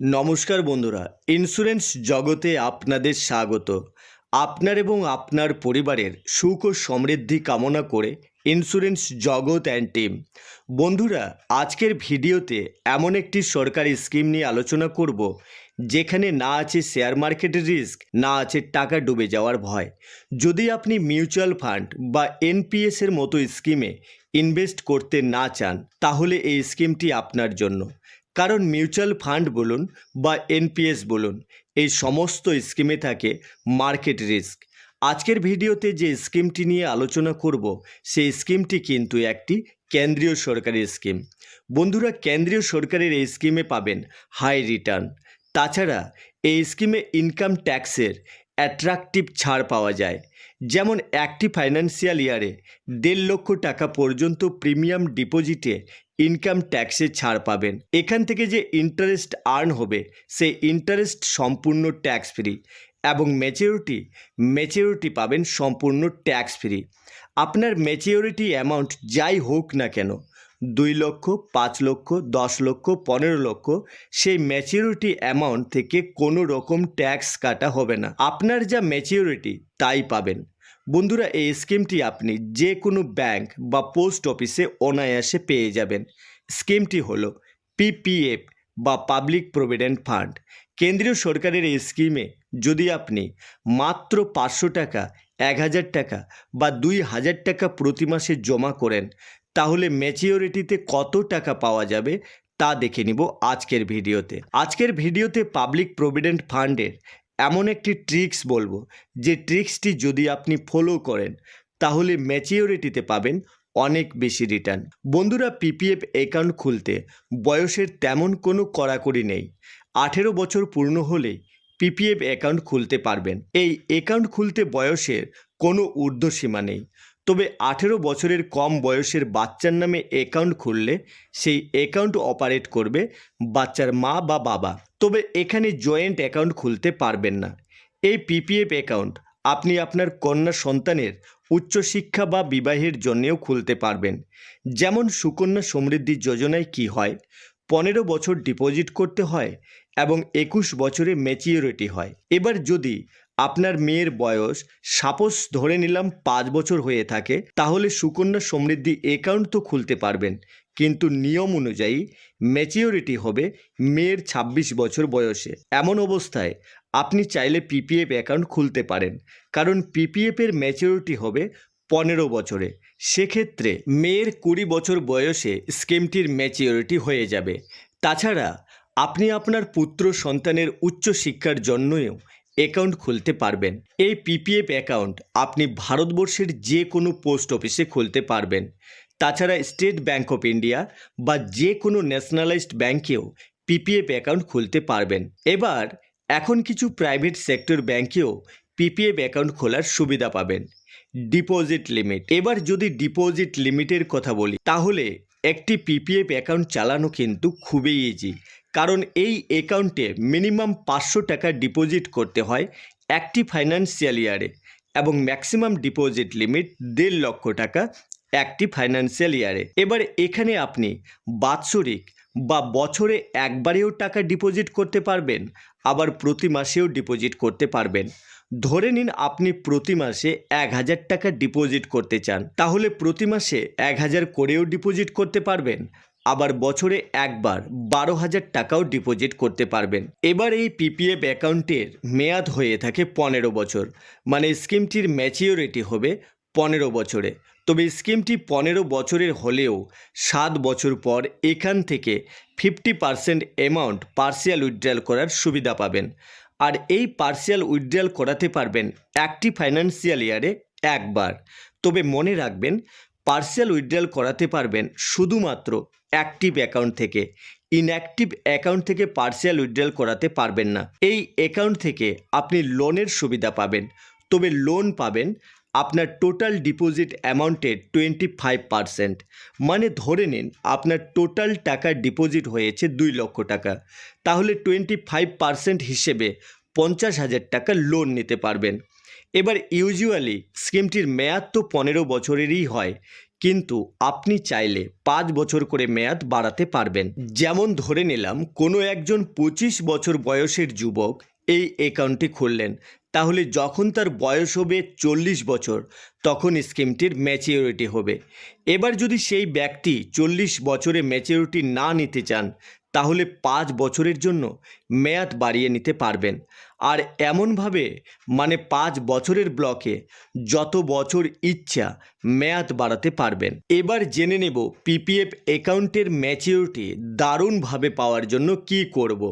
নমস্কার বন্ধুরা ইন্স্যুরেন্স জগতে আপনাদের স্বাগত। আপনার এবং আপনার পরিবারের সুখ ও সমৃদ্ধি কামনা করে ইন্স্যুরেন্স জগৎ অ্যান্ড টিম বন্ধুরা, আজকের ভিডিওতে এমন একটি সরকারি স্কিম নিয়ে আলোচনা করব, যেখানে না আছে শেয়ার মার্কেটের রিস্ক না আছে টাকা ডুবে যাওয়ার ভয়। যদি আপনি মিউচুয়াল ফান্ড বা এনপিএসের মতো স্কিমে ইনভেস্ট করতে না চান, তাহলে এই স্কিমটি আপনার জন্য। কারণ মিউচুয়াল ফান্ড বলুন বা এনপিএস বলুন, এই সমস্ত স্কিমে থাকে মার্কেট রিস্ক। আজকের ভিডিওতে যে স্কিমটি নিয়ে আলোচনা করব, সেই স্কিমটি কিন্তু একটি কেন্দ্রীয় সরকারি স্কিম। বন্ধুরা, কেন্দ্রীয় সরকারের এই স্কিমে পাবেন হাই রিটার্ন। তাছাড়া এই স্কিমে ইনকাম ট্যাক্সের অ্যাট্রাকটিভ ছাড় পাওয়া যায়। যেমন একটি ফাইন্যান্সিয়াল ইয়ারে দেড় লক্ষ টাকা পর্যন্ত প্রিমিয়াম ডিপোজিটে ইনকাম ট্যাক্সে ছাড় পাবেন। এখান থেকে যে ইন্টারেস্ট আর্ন হবে, সেই ইন্টারেস্ট সম্পূর্ণ ট্যাক্স ফ্রি এবং ম্যাচিউরিটি ম্যাচিউরিটি পাবেন সম্পূর্ণ ট্যাক্স ফ্রি আপনার ম্যাচিউরিটি অ্যামাউন্ট যাই হোক না কেন, দুই লক্ষ, পাঁচ লক্ষ, দশ লক্ষ, পনেরো লক্ষ, সেই ম্যাচিউরিটি অ্যামাউন্ট থেকে কোনো রকম ট্যাক্স কাটা হবে না। আপনার যা ম্যাচিউরিটি তাই পাবেন। বন্ধুরা, এই স্কিমটি আপনি যে কোনো ব্যাংক বা পোস্ট অফিসে অনায়াসে পেয়ে যাবেন। স্কিমটি হলো পিপিএফ বা পাবলিক প্রভিডেন্ট ফান্ড। কেন্দ্রীয় সরকারের এই স্কিমে যদি আপনি মাত্র পাঁচশো টাকা, এক হাজার টাকা বা দুই হাজার টাকা প্রতি মাসে জমা করেন, তাহলে ম্যাচিওরিটিতে কত টাকা পাওয়া যাবে তা দেখে নিব আজকের ভিডিওতে। আজকের ভিডিওতে পাবলিক প্রভিডেন্ট ফান্ডের এমন একটি ট্রিক্স বলব, যে ট্রিক্সটি যদি আপনি ফলো করেন, তাহলে ম্যাচিওরিটিতে পাবেন অনেক বেশি রিটার্ন বন্ধুরা পিপিএফ অ্যাকাউন্ট খুলতে বয়সের তেমন কোনো কড়াকড়ি নেই। আঠেরো বছর পূর্ণ হলেই পিপিএফ অ্যাকাউন্ট খুলতে পারবেন। এই অ্যাকাউন্ট খুলতে বয়সের কোনো ঊর্ধ্বসীমা নেই। তবে আঠেরো বছরের কম বয়সের বাচ্চার নামে অ্যাকাউন্ট খুললে সেই অ্যাকাউন্ট অপারেট করবে বাচ্চার মা বা বাবা। তবে এখানে জয়েন্ট অ্যাকাউন্ট খুলতে পারবেন না। এই পিপিএফ অ্যাকাউন্ট আপনি আপনার কন্যা সন্তানের উচ্চশিক্ষা বা বিবাহের জন্যেও খুলতে পারবেন। যেমন সুকন্যা সমৃদ্ধি যোজনায় কি হয়, পনেরো বছর ডিপোজিট করতে হয় এবং একুশ বছরে ম্যাচিওরিটি হয়। এবার যদি আপনার মেয়ের বয়স, সাপোজ ধরে নিলাম পাঁচ বছর হয়ে থাকে, তাহলে সুকন্যা সমৃদ্ধি অ্যাকাউন্ট তো খুলতে পারবেন। কিন্তু নিয়ম অনুযায়ী ম্যাচিওরিটি হবে মেয়ের ২৬ বছর বয়সে। এমন অবস্থায় আপনি চাইলে পিপিএফ অ্যাকাউন্ট খুলতে পারেন। কারণ পিপিএফের ম্যাচিওরিটি হবে পনেরো বছরে। সেক্ষেত্রে মেয়ের কুড়ি বছর বয়সে স্কিমটির ম্যাচিওরিটি হয়ে যাবে। তাছাড়া আপনি আপনার পুত্র সন্তানের উচ্চ শিক্ষার জন্যও অ্যাকাউন্ট খুলতে পারবেন। এই পিপিএফ অ্যাকাউন্ট আপনি ভারতবর্ষের যে কোনো পোস্ট অফিসে খুলতে পারবেন। তাছাড়া স্টেট ব্যাংক অফ ইন্ডিয়া বা যে কোনো ন্যাশনালাইজড ব্যাংকেও পিপিএফ অ্যাকাউন্ট খুলতে পারবেন। এবার এখন কিছু প্রাইভেট সেক্টর ব্যাংকেও পিপিএফ অ্যাকাউন্ট খোলার সুবিধা পাবেন। ডিপোজিট লিমিট এবার যদি ডিপোজিট লিমিটের কথা বলি, তাহলে একটি পিপিএফ অ্যাকাউন্ট চালানো কিন্তু খুবই ইজি কারণ এই অ্যাকাউন্টে মিনিমাম পাঁচশো টাকা ডিপোজিট করতে হয় একটি ফাইন্যান্সিয়াল ইয়ারে এবং ম্যাক্সিমাম ডিপোজিট লিমিট দেড় লক্ষ টাকা একটি ফাইন্যান্সিয়াল ইয়ারে এবার এখানে আপনি বাৎসরিক বা বছরে একবারেও টাকা ডিপোজিট করতে পারবেন, আবার প্রতি মাসেও ডিপোজিট করতে পারবেন। ধরে নিন আপনি প্রতি মাসে এক হাজার টাকা ডিপোজিট করতে চান, তাহলে প্রতি মাসে এক হাজার করেও ডিপোজিট করতে পারবেন। আবার বছরে একবার বারো হাজার টাকাও ডিপোজিট করতে পারবেন। এবার এই পিপিএফ অ্যাকাউন্টের মেয়াদ হয়ে থাকে পনেরো বছর মানে স্কিমটির ম্যাচিওরিটি হবে পনেরো বছরে। তবে স্কিমটি পনেরো বছরের হলেও সাত বছর পর এখান থেকে fifty percent amount partial withdrawal করার সুবিধা পাবেন। আর এই পার্সিয়াল উইথড্রয়াল করাতে পারবেন একটি ফাইন্যান্সিয়াল ইয়ারে একবার। তবে মনে রাখবেন পার্সিয়াল উইথড্রয়াল করাতে পারবেন শুধুমাত্র অ্যাক্টিভ অ্যাকাউন্ট থেকে। ইনঅ্যাক্টিভ অ্যাকাউন্ট থেকে পার্সিয়াল উইথড্রয়াল করাতে পারবেন না। এই অ্যাকাউন্ট থেকে আপনি লোনের সুবিধা পাবেন। তবে লোন পাবেন আপনার টোটাল ডিপোজিট অ্যামাউন্টের টোয়েন্টি ফাইভ পারসেন্ট মানে ধরে নিন, আপনার টোটাল টাকা ডিপোজিট হয়েছে দুই লক্ষ টাকা। তাহলে টোয়েন্টি ফাইভ পারসেন্ট হিসেবে পঞ্চাশ হাজার টাকা লোন নিতে পারবেন। এবার ইউজুয়ালি স্কিমটির মেয়াদ তো পনেরো বছরেরই হয়, কিন্তু আপনি চাইলে পাঁচ বছর করে মেয়াদ বাড়াতে পারবেন। যেমন ধরে নিলাম, কোনো একজন পঁচিশ বছর বয়সের যুবক এই অ্যাকাউন্টটি খুললেন। তাহলে যখন তার বয়স হবে চল্লিশ বছর, তখন স্কিমটির ম্যাচিওরিটি হবে। এবার যদি সেই ব্যক্তি চল্লিশ বছরে ম্যাচিওরিটি না নিতে চান, তাহলে পাঁচ বছরের জন্য মেয়াদ বাড়িয়ে নিতে পারবেন। আর এমনভাবে মানে পাঁচ বছরের ব্লকে যত বছর ইচ্ছা মেয়াদ বাড়াতে পারবেন। এবার জেনে নেব পিপিএফ অ্যাকাউন্টের ম্যাচিওরিটি দারুণভাবে পাওয়ার জন্য কি করব।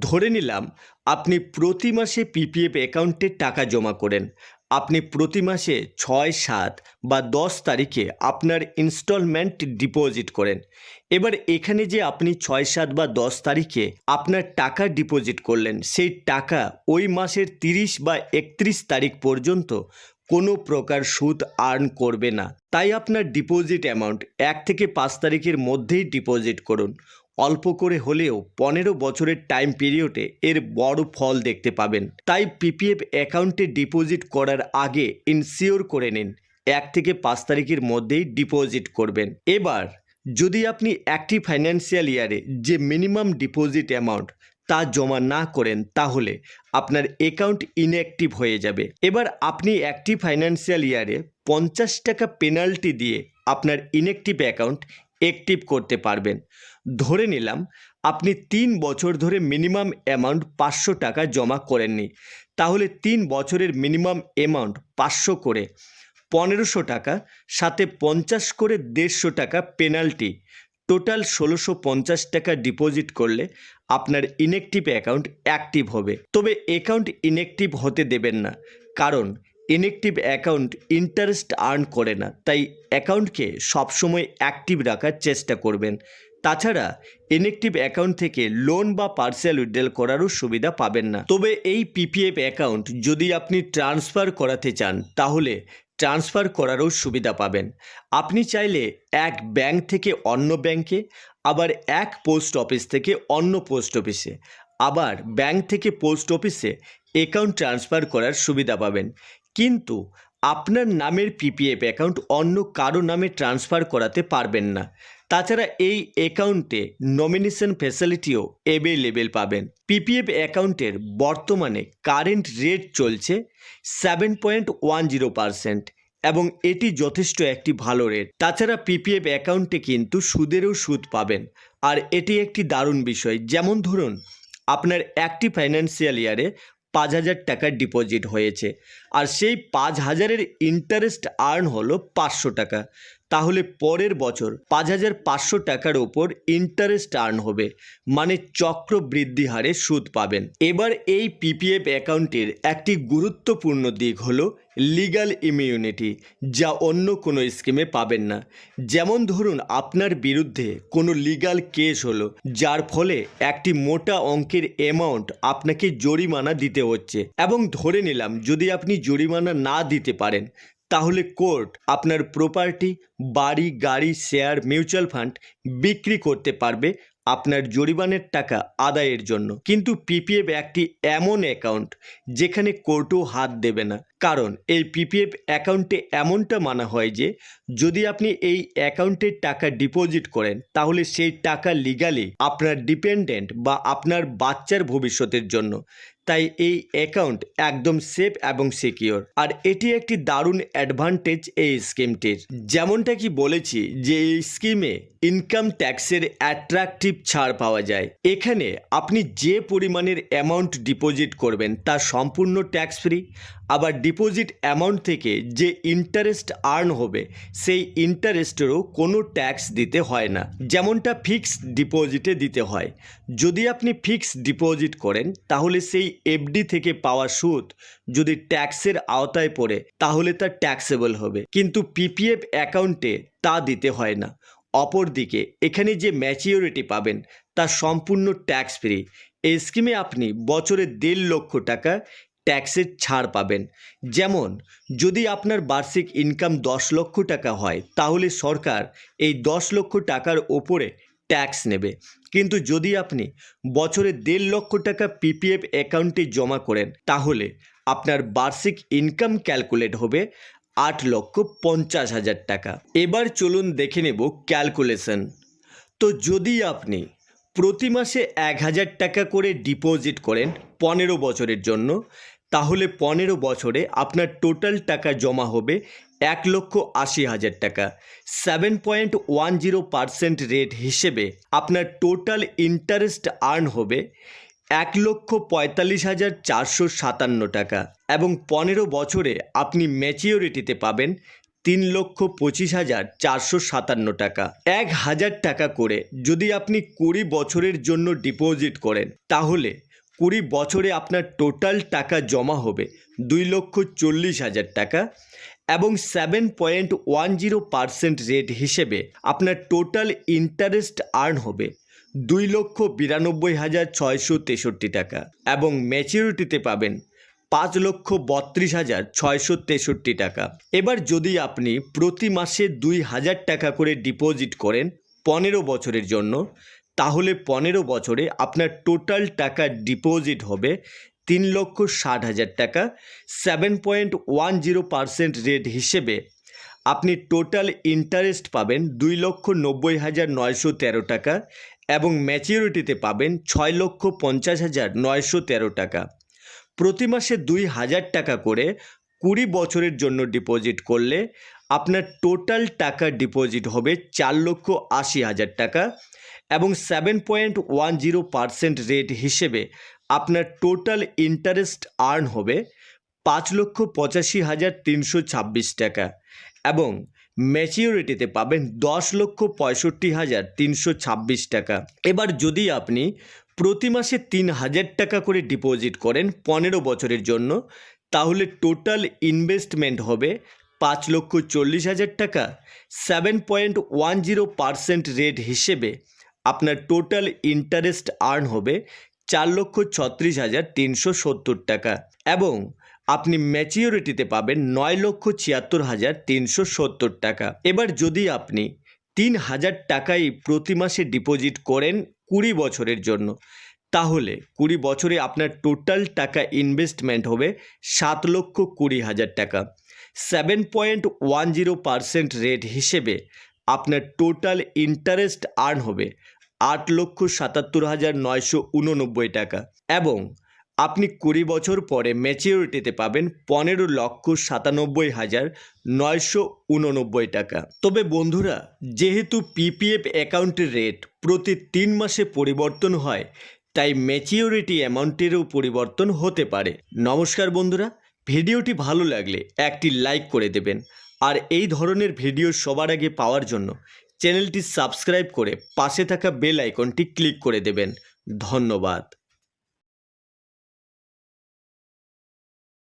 ধরে নিলাম আপনি প্রতি মাসে পিপিএফ অ্যাকাউন্টে টাকা জমা করেন। আপনি প্রতি মাসে ছয়, সাত বা দশ তারিখে আপনার ইনস্টলমেন্ট ডিপোজিট করেন। এবার এখানে যে আপনি ছয়, সাত বা দশ তারিখে আপনার টাকা ডিপোজিট করলেন, সেই টাকা ওই মাসের তিরিশ বা একত্রিশ তারিখ পর্যন্ত কোনো প্রকার সুদ আর্ন করবে না। তাই আপনার ডিপোজিট অ্যামাউন্ট এক থেকে পাঁচ তারিখের মধ্যেই ডিপোজিট করুন। অল্প করে হলেও পনেরো বছরের টাইম পিরিয়ডে এর বড় ফল দেখতে পাবেন। তাই পিপিএফ অ্যাকাউন্টে ডিপোজিট করার আগে ইনসিওর করে নিন। এক থেকে পাঁচ তারিখের মধ্যেই ডিপোজিট করবেন। এবার, যদি আপনি একটি ফাইন্যান্সিয়াল ইয়ারে যে মিনিমাম ডিপোজিট অ্যামাউন্ট তা জমা না করেন, তাহলে আপনার অ্যাকাউন্ট ইনঅ্যাক্টিভ হয়ে যাবে। এবার আপনি একটি ফাইন্যান্সিয়াল ইয়ারে পঞ্চাশ টাকা পেনাল্টি দিয়ে আপনার ইনঅ্যাক্টিভ অ্যাকাউন্ট অ্যাক্টিভ করতে পারবেন। ধরে নিলাম আপনি তিন বছর ধরে মিনিমাম অ্যামাউন্ট পাঁচশো টাকা জমা করেননি। তাহলে তিন বছরের মিনিমাম অ্যামাউন্ট পাঁচশো করে, পনেরোশো টাকা, সাথে পঞ্চাশ করে দেড়শো টাকা পেনাল্টি টোটাল ষোলোশো পঞ্চাশ টাকা ডিপোজিট করলে আপনার ইনঅ্যাক্টিভ অ্যাকাউন্ট অ্যাক্টিভ হবে। তবে অ্যাকাউন্ট ইনঅ্যাক্টিভ হতে দেবেন না, কারণ ইনঅ্যাক্টিভ অ্যাকাউন্ট ইন্টারেস্ট আর্ন করে না। তাই অ্যাকাউন্টকে সবসময় অ্যাক্টিভ রাখার চেষ্টা করবেন। তাছাড়া ইনঅ্যাক্টিভ অ্যাকাউন্ট থেকে লোন বা পার্সেল উইথড্রল করারও সুবিধা পাবেন না। তবে এই পিপিএফ অ্যাকাউন্ট যদি আপনি ট্রান্সফার করাতে চান, তাহলে ট্রান্সফার করারও সুবিধা পাবেন। আপনি চাইলে এক ব্যাংক থেকে অন্য ব্যাংকে আবার এক পোস্ট অফিস থেকে অন্য পোস্ট অফিসে আবার ব্যাংক থেকে পোস্ট অফিসে অ্যাকাউন্ট ট্রান্সফার করার সুবিধা পাবেন। কিন্তু আপনার নামের পিপিএফ অ্যাকাউন্ট অন্য কারও নামে ট্রান্সফার করাতে পারবেন না। তাছাড়া এই অ্যাকাউন্টে নমিনেশন ফ্যাসিলিটিও অ্যাভেলেবেল পাবেন। পিপিএফ অ্যাকাউন্টের বর্তমানে কারেন্ট রেট চলছে seven point one zero percent এবং এটি যথেষ্ট একটি ভালো রেট তাছাড়া পিপিএফ অ্যাকাউন্টে কিন্তু সুদেরও সুদ পাবেন। আর এটি একটি দারুণ বিষয়। যেমন ধরুন, আপনার একটি ফাইন্যান্সিয়াল ইয়ারে পাঁচ হাজার টাকার ডিপোজিট হয়েছে। আর সেই পাঁচ হাজারের ইন্টারেস্ট আর্ন হলো পাঁচশো টাকা। তাহলে পরের বছর পাঁচ হাজার পাঁচশো টাকার ওপর ইন্টারেস্ট আর্ন হবে মানে চক্র বৃদ্ধি হারে সুদ পাবেন। এবার এই পিপিএফ অ্যাকাউন্টের একটি গুরুত্বপূর্ণ দিক হলো লিগ্যাল ইমিউনিটি যা অন্য কোনো স্কিমে পাবেন না। যেমন ধরুন, আপনার বিরুদ্ধে কোনো লিগ্যাল কেস হলো, যার ফলে একটি মোটা অঙ্কের অ্যামাউন্ট আপনাকে জরিমানা দিতে হচ্ছে। এবং ধরে নিলাম, যদি আপনি জরিমানা না দিতে পারেন তাহলে কোর্ট আপনার প্রপার্টি বাড়ি, গাড়ি শেয়ার মিউচুয়াল ফান্ড বিক্রি করতে পারবে আপনার জরিমানের টাকা আদায়ের জন্য। কিন্তু পিপিএফ একটি এমন অ্যাকাউন্ট যেখানে কোর্টও হাত দেবে না। কারণ এই পিপিএফ অ্যাকাউন্টে এমনটা মানা হয় যে, যদি আপনি এই অ্যাকাউন্টে টাকা ডিপোজিট করেন, তাহলে সেই টাকা লিগালি আপনার ডিপেন্ডেন্ট বা আপনার বাচ্চার ভবিষ্যতের জন্য তাই এই অ্যাকাউন্ট একদম সেফ এবং সিকিওর আর এটি একটি দারুণ অ্যাডভান্টেজ এই স্কিমটির যেমনটা কি বলেছি যে এই স্কিমে ইনকাম ট্যাক্সের অ্যাট্রাকটিভ ছাড় পাওয়া যায়। এখানে আপনি যে পরিমাণের অ্যামাউন্ট ডিপোজিট করবেন তা সম্পূর্ণ ট্যাক্স ফ্রি আবার ডিপোজিট অ্যামাউন্ট থেকে যে ইন্টারেস্ট আর্ন হবে, সেই ইন্টারেস্টেরও কোনো ট্যাক্স দিতে হয় না। যেমনটা ফিক্সড ডিপোজিটে দিতে হয়। যদি আপনি ফিক্সড ডিপোজিট করেন, তাহলে সেই এফডি থেকে পাওয়া সুদ যদি ট্যাক্সের আওতায় পড়ে, তাহলে তা ট্যাক্সেবল হবে। কিন্তু পিপিএফ অ্যাকাউন্টে তা দিতে হয় না। অপরদিকে এখানে যে ম্যাচিওরিটি পাবেন তা সম্পূর্ণ ট্যাক্স ফ্রি এই স্কিমে আপনি বছরে দেড় লক্ষ টাকা ট্যাক্সের ছাড় পাবেন। যেমন, যদি আপনার বার্ষিক ইনকাম দশ লক্ষ টাকা হয়, তাহলে সরকার এই দশ লক্ষ টাকার ওপরে ট্যাক্স নেবে। কিন্তু যদি আপনি বছরে দেড় লক্ষ টাকা পিপিএফ অ্যাকাউন্টে জমা করেন, তাহলে আপনার বার্ষিক ইনকাম ক্যালকুলেট হবে আট লক্ষ পঞ্চাশ হাজার টাকা। এবার চলুন দেখে নেব ক্যালকুলেশন। তো যদি আপনি প্রতি মাসে এক হাজার টাকা করে ডিপোজিট করেন পনেরো বছরের জন্য, তাহলে পনেরো বছরে আপনার টোটাল টাকা জমা হবে এক লক্ষ আশি হাজার টাকা। Seven point one zero percent rate হিসেবে আপনার টোটাল ইন্টারেস্ট আর্ন হবে এক লক্ষ পঁয়তাল্লিশ হাজার চারশো সাতান্ন টাকা এবং পনেরো বছরে আপনি ম্যাচিওরিটিতে পাবেন তিন লক্ষ পঁচিশ হাজার চারশো সাতান্ন টাকা। এক হাজার টাকা করে যদি আপনি কুড়ি বছরের জন্য ডিপোজিট করেন, তাহলে কুড়ি বছরে আপনার টোটাল টাকা জমা হবে দুই লক্ষ চল্লিশ হাজার টাকা এবং seven point one zero percent rate হিসেবে আপনার টোটাল ইন্টারেস্ট আর্ন হবে দুই লক্ষ বিরানব্বই হাজার ছয়শো তেষট্টি টাকা এবং ম্যাচিউরিটিতে পাবেন পাঁচ লক্ষ বত্রিশ হাজার ছয়শো তেষট্টি টাকা। এবার যদি আপনি প্রতি মাসে দুই হাজার টাকা করে ডিপোজিট করেন পনেরো বছরের জন্য, তাহলে পনেরো বছরে আপনার টোটাল টাকা ডিপোজিট হবে তিন লক্ষ ষাট হাজার টাকা। Seven point one zero percent rate হিসেবে আপনি টোটাল ইন্টারেস্ট পাবেন দুই লক্ষ নব্বই হাজার নয়শো তেরো টাকা এবং ম্যাচিউরিটিতে পাবেন ছয় লক্ষ পঞ্চাশ হাজার নয়শো তেরো টাকা। প্রতি মাসে দুই হাজার টাকা করে কুড়ি বছরের জন্য ডিপোজিট করলে আপনার টোটাল টাকা ডিপোজিট হবে চার লক্ষ আশি হাজার টাকা এবং seven point one zero percent rate হিসেবে আপনার টোটাল ইন্টারেস্ট আর্ন হবে পাঁচ লক্ষ পঁচাশি হাজার তিনশো ছাব্বিশ টাকা এবং ম্যাচিওরিটিতে পাবেন দশ লক্ষ পঁয়ষট্টি হাজার তিনশো ছাব্বিশ টাকা। এবার যদি আপনি প্রতি মাসে তিন হাজার টাকা করে ডিপোজিট করেন পনেরো বছরের জন্য, তাহলে টোটাল ইনভেস্টমেন্ট হবে পাঁচ লক্ষ চল্লিশ হাজার টাকা। Seven point one zero percent rate হিসেবে আপনার টোটাল ইন্টারেস্ট আর্ন হবে চার লক্ষ ছত্রিশ হাজার তিনশো সত্তর টাকা। এবং আপনি ম্যাচিওরিটিতে পাবেন নয় লক্ষ ছিয়াত্তর হাজার তিনশো সত্তর টাকা। এবার যদি আপনি তিন হাজার টাকাই প্রতি মাসে ডিপোজিট করেন কুড়ি বছরের জন্য, তাহলে কুড়ি বছরে আপনার টোটাল টাকা ইনভেস্টমেন্ট হবে সাত লক্ষ কুড়ি হাজার টাকা। Seven point one zero percent rate হিসেবে আপনার টোটাল ইন্টারেস্ট আর্ন হবে আট লক্ষ সাতাত্তর হাজার নয়শো উননব্বই টাকা। এবং আপনি কুড়ি বছর পরে ম্যাচিওরিটিতে পাবেন পনেরো লক্ষ সাতানব্বই হাজার নয়শো উননব্বই টাকা। তবে বন্ধুরা, যেহেতু পিপিএফ অ্যাকাউন্টের রেট প্রতি তিন মাসে পরিবর্তন হয়, তাই ম্যাচিওরিটি অ্যামাউন্টেরও পরিবর্তন হতে পারে। নমস্কার বন্ধুরা, ভিডিওটি ভালো লাগলে একটি লাইক করে দেবেন। আর এই ধরনের ভিডিও সবার আগে পাওয়ার জন্য চ্যানেলটি সাবস্ক্রাইব করে পাশে থাকা বেল আইকনটি ক্লিক করে দেবেন। ধন্যবাদ।